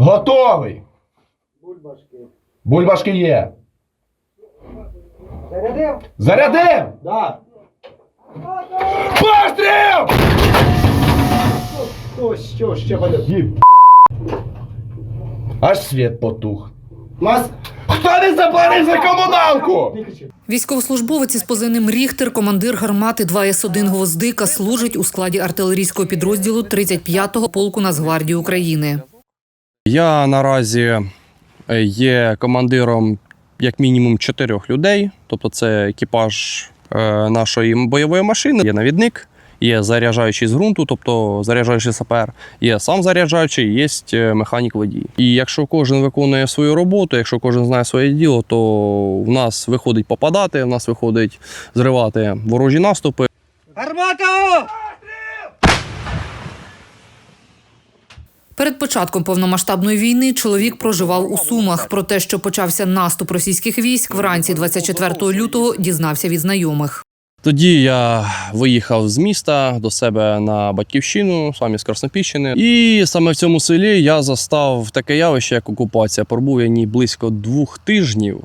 Готовий. Бульбашки. Бульбашки є. Зарядив? Зарядив! Да. Постріл! Що, що, ще пойдет? Їб. Аж світ потух. Мас. Хто не заплатив за комуналку? Військовослужбовець із позивним Ріхтер, командир гармати 2С1 «Гвоздика», служить у складі артилерійського підрозділу 35-го полку Нацгвардії України. Я наразі е, є командиром як мінімум чотирьох людей, тобто це екіпаж е, нашої бойової машини, є навідник, є заряджаючий з ґрунту, тобто заряджаючий сапер, є сам заряджаючий, є е, механік водій. І якщо кожен виконує свою роботу, якщо кожен знає своє діло, то в нас виходить попадати, в нас виходить зривати ворожі наступи. Гармата! Перед початком повномасштабної війни чоловік проживав у Сумах. Про те, що почався наступ російських військ, вранці 24 лютого дізнався від знайомих. Тоді я виїхав з міста до себе на батьківщину, сам із Краснопільщини. І саме в цьому селі я застав таке явище, як окупація. Пробув я ній близько двох тижнів.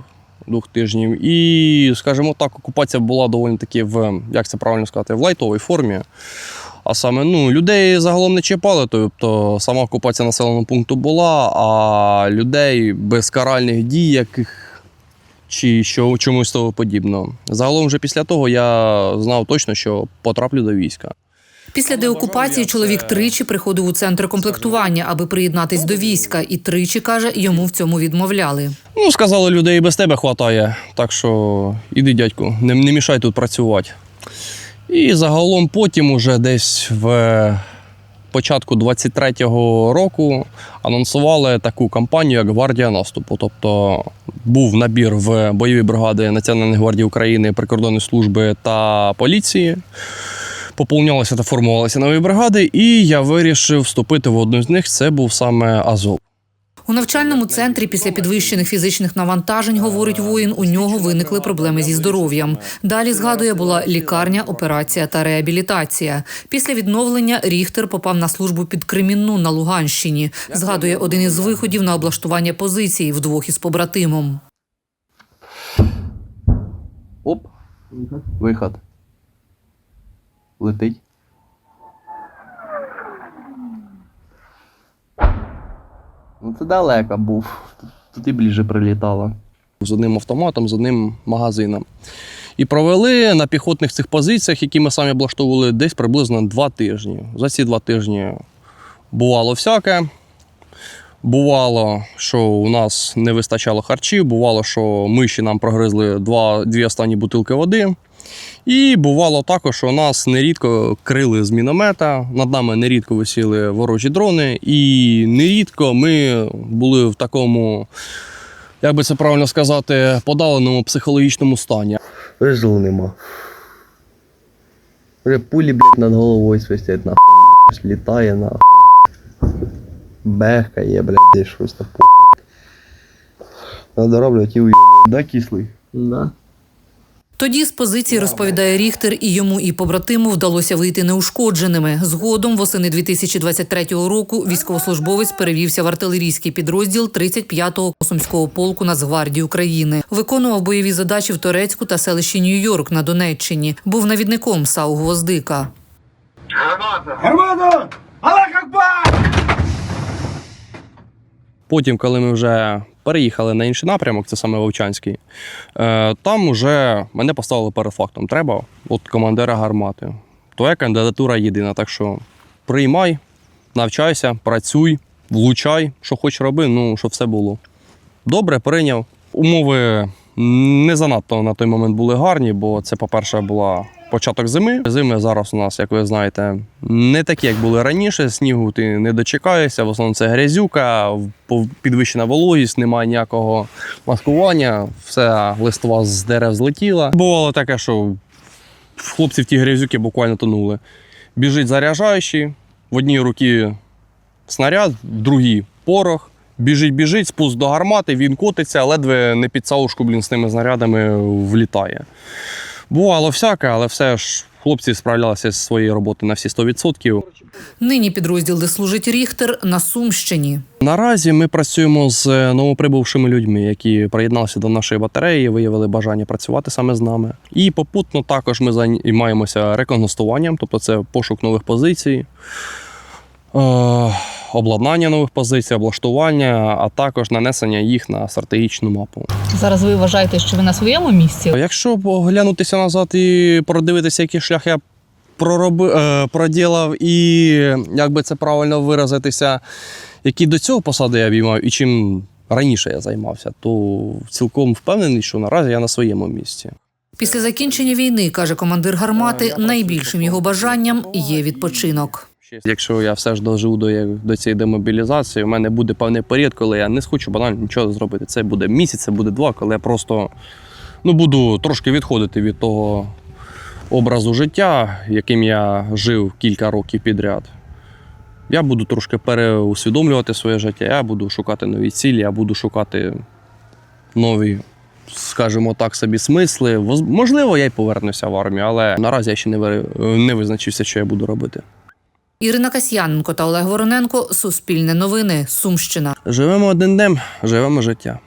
Двох тижнів. І, скажімо так, окупація була доволі таки в, як це правильно сказати, в лайтовій формі. А саме ну, людей загалом не чіпали, тобто сама окупація населеного пункту була, а людей без каральних дій, яких чи що чомусь того подібного. Загалом, вже після того я знав точно, що потраплю до війська. Після деокупації чоловік тричі приходив у центр комплектування, аби приєднатись до війська, і тричі каже, йому в цьому відмовляли. Ну, сказали, людей без тебе хватає, так що іди, дядьку, не, не мішай тут працювати. І загалом потім, уже десь в початку 23-го року, анонсували таку кампанію, як Гвардія наступу. Тобто був набір в бойові бригади Національної гвардії України, прикордонної служби та поліції. Поповнялися та формувалися нові бригади, і я вирішив вступити в одну з них. Це був саме Азов. У навчальному центрі після підвищених фізичних навантажень, говорить воїн, у нього виникли проблеми зі здоров'ям. Далі згадує, була лікарня, операція та реабілітація. Після відновлення Ріхтер попав на службу під Кремінну на Луганщині. Згадує один із виходів на облаштування позиції вдвох із побратимом. Оп. Виход. Летить. Ну це далеко був. Тут і ближче прилітало. З одним автоматом, з одним магазином. І провели на піхотних цих позиціях, які ми самі облаштовували, десь приблизно два тижні. За ці два тижні бувало всяке. Бувало, що у нас не вистачало харчів, бувало, що миші нам прогризли два, дві останні бутилки води. І бувало також, що нас нерідко крили з міномета, над нами нерідко висіли ворожі дрони, і нерідко ми були в такому, як би це правильно сказати, подаленому психологічному стані. Жил нема. Вже пулі, блядь, над головою свистять, нахуй. Щось літає, нахуй. Бехкає, блядь, десь щось там похуй. Надо роблять і уйобувати. Да, кислий? Да. Тоді з позиції розповідає Ріхтер, і йому і побратиму вдалося вийти неушкодженими. Згодом, восени 2023 року, військовослужбовець перевівся в артилерійський підрозділ 35-го Сумського полку Нацгвардії України. Виконував бойові задачі в Торецьку та селищі Нью-Йорк на Донеччині. Був навідником САУ Гвоздика. Гармата! Аллах Акбар! Потім, коли ми вже переїхали на інший напрямок, це саме Вовчанський, е, там вже мене поставили перед фактом. Треба от командира гармати. Твоя кандидатура єдина. Так що приймай, навчайся, працюй, влучай, що хоч роби, ну щоб все було. Добре, прийняв. Умови не занадто на той момент були гарні, бо це, по-перше, була початок зими. Зими зараз у нас, як ви знаєте, не такі, як були раніше. Снігу ти не дочекаєшся. В основному це грязюка, підвищена вологість, немає ніякого маскування, все листва з дерев злетіла. Бувало таке, що хлопці в ті грязюки буквально тонули. Біжить заряджаючий, в одній руці снаряд, в другій порох. Біжить, біжить, спуск до гармати, він котиться, ледве не під салушку, блін, з тими снарядами влітає. Бувало всяке, але все ж Хлопці справлялися зі своєю роботою на всі 100%. Нині підрозділ, де служить Ріхтер, на Сумщині. Наразі ми працюємо з новоприбувшими людьми, які приєдналися до нашої батареї, виявили бажання працювати саме з нами. І попутно також ми займаємося рекогностуванням, тобто це пошук нових позицій, е, обладнання нових позицій, облаштування, а також нанесення їх на стратегічну мапу. Зараз ви вважаєте, що ви на своєму місці? Якщо поглянутися назад і продивитися, який шлях я пророби, е, проділав, і як би це правильно виразитися, які до цього посади я обіймав і чим раніше я займався, то цілком впевнений, що наразі я на своєму місці. Після закінчення війни, каже командир гармати, найбільшим його бажанням є відпочинок. Якщо я все ж доживу до, до цієї демобілізації, у мене буде певний період, коли я не схочу банально нічого зробити. Це буде місяць, це буде два, коли я просто ну, буду трошки відходити від того образу життя, яким я жив кілька років підряд. Я буду трошки переусвідомлювати своє життя, я буду шукати нові цілі, я буду шукати нові, скажімо так, собі смисли. Можливо, я й повернуся в армію, але наразі я ще не визначився, що я буду робити. Ірина Касьяненко та Олег Вороненко Суспільне новини. Сумщина. Живемо одним днем, живемо життя.